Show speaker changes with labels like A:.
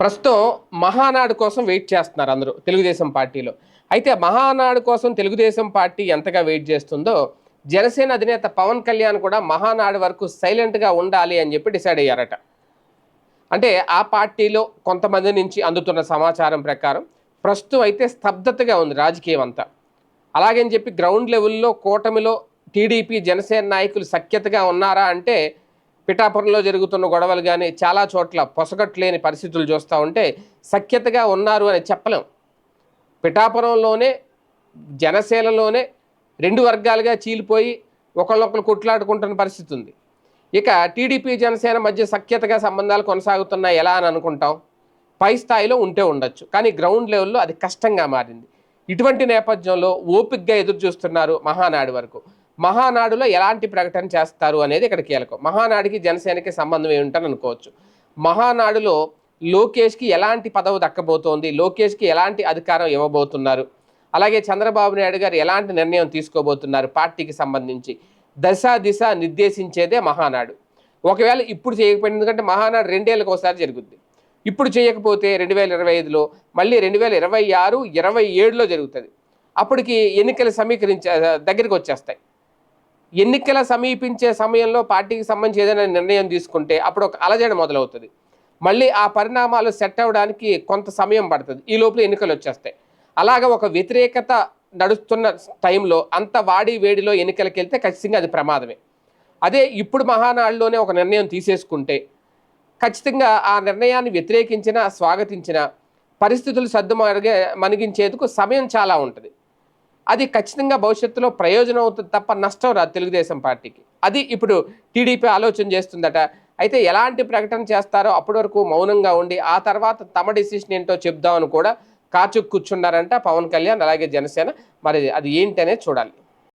A: ప్రస్తుతం మహానాడు కోసం వెయిట్ చేస్తున్నారు అందరూ తెలుగుదేశం పార్టీలో. అయితే మహానాడు కోసం తెలుగుదేశం పార్టీ ఎంతగా వెయిట్ చేస్తుందో జనసేన అధినేత పవన్ కళ్యాణ్ కూడా మహానాడు వరకు సైలెంట్గా ఉండాలి అని చెప్పి డిసైడ్ అయ్యారట. అంటే ఆ పార్టీలో కొంతమంది నుంచి అందుతున్న సమాచారం ప్రకారం ప్రస్తుతం అయితే స్తబ్దతగా ఉంది రాజకీయం అంతా. అలాగని చెప్పి గ్రౌండ్ లెవెల్లో కూటమిలో టీడీపీ జనసేన నాయకులు సఖ్యతగా ఉన్నారా అంటే పిఠాపురంలో జరుగుతున్న గొడవలు కానీ చాలా చోట్ల పొసగట్లేని పరిస్థితులు చూస్తూ ఉంటే సఖ్యతగా ఉన్నారు అని చెప్పలేం. పిఠాపురంలోనే జనసేనలోనే రెండు వర్గాలుగా చీలిపోయి ఒకళ్ళొకరు కొట్లాడుకుంటున్న పరిస్థితి ఉంది. ఇక టీడీపీ జనసేన మధ్య సఖ్యతగా సంబంధాలు కొనసాగుతున్నాయి ఎలా అని అనుకుంటాం? పై స్థాయిలో ఉంటే ఉండొచ్చు. కానీ గ్రౌండ్ లెవెల్లో అది కష్టంగా మారింది. ఇటువంటి నేపథ్యంలో ఓపిక్గా ఎదురు చూస్తున్నారు మహానాడు వరకు. మహానాడులో ఎలాంటి ప్రకటన చేస్తారు అనేది ఇక్కడ కీలకం. మహానాడికి జనసేనకి సంబంధం ఏమిటని అనుకోవచ్చు. మహానాడులో లోకేష్కి ఎలాంటి పదవి దక్కబోతోంది లోకేష్కి ఎలాంటి అధికారం ఇవ్వబోతున్నారు అలాగే చంద్రబాబు నాయుడు గారు ఎలాంటి నిర్ణయం తీసుకోబోతున్నారు పార్టీకి సంబంధించి. దశ దిశ నిర్దేశించేదే మహానాడు. ఒకవేళ ఇప్పుడు చేయకపోయింది ఎందుకంటే మహానాడు రెండేళ్ళకి ఒకసారి జరుగుద్ది. ఇప్పుడు చేయకపోతే రెండు వేల ఇరవై ఐదులో మళ్ళీ రెండు వేల ఇరవై ఆరు ఇరవై ఏడులో జరుగుతుంది. అప్పటికి ఎన్నికలు సమీకరించే దగ్గరికి వచ్చేస్తాయి. ఎన్నికల సమీపించే సమయంలో పార్టీకి సంబంధించి ఏదైనా నిర్ణయం తీసుకుంటే అప్పుడు ఒక అలజడి మొదలవుతుంది. మళ్ళీ ఆ పరిణామాలు సెట్ అవ్వడానికి కొంత సమయం పడుతుంది. ఈ లోపల ఎన్నికలు వచ్చేస్తాయి. అలాగ ఒక వ్యతిరేకత నడుస్తున్న టైంలో అంత వాడి వేడిలో ఎన్నికలకు వెళ్తే ఖచ్చితంగా అది ప్రమాదమే. అదే ఇప్పుడు మహానాడులోనే ఒక నిర్ణయం తీసేసుకుంటే ఖచ్చితంగా ఆ నిర్ణయాన్ని వ్యతిరేకించిన స్వాగతించిన పరిస్థితులు సర్దు మరిగే మనిగించేందుకు సమయం చాలా ఉంటుంది. అది ఖచ్చితంగా భవిష్యత్తులో ప్రయోజనం అవుతుంది తప్ప నష్టం రాదు తెలుగుదేశం పార్టీకి. అది ఇప్పుడు టీడీపీ ఆలోచన చేస్తుందట. అయితే ఎలాంటి ప్రకటన చేస్తారో అప్పటి వరకు మౌనంగా ఉండి ఆ తర్వాత తమ డిసిషన్ ఏంటో చెప్దామని కూడా కాచు కూర్చున్నారంట పవన్ కళ్యాణ్ అలాగే జనసేన. మరి అది ఏంటనే చూడాలి.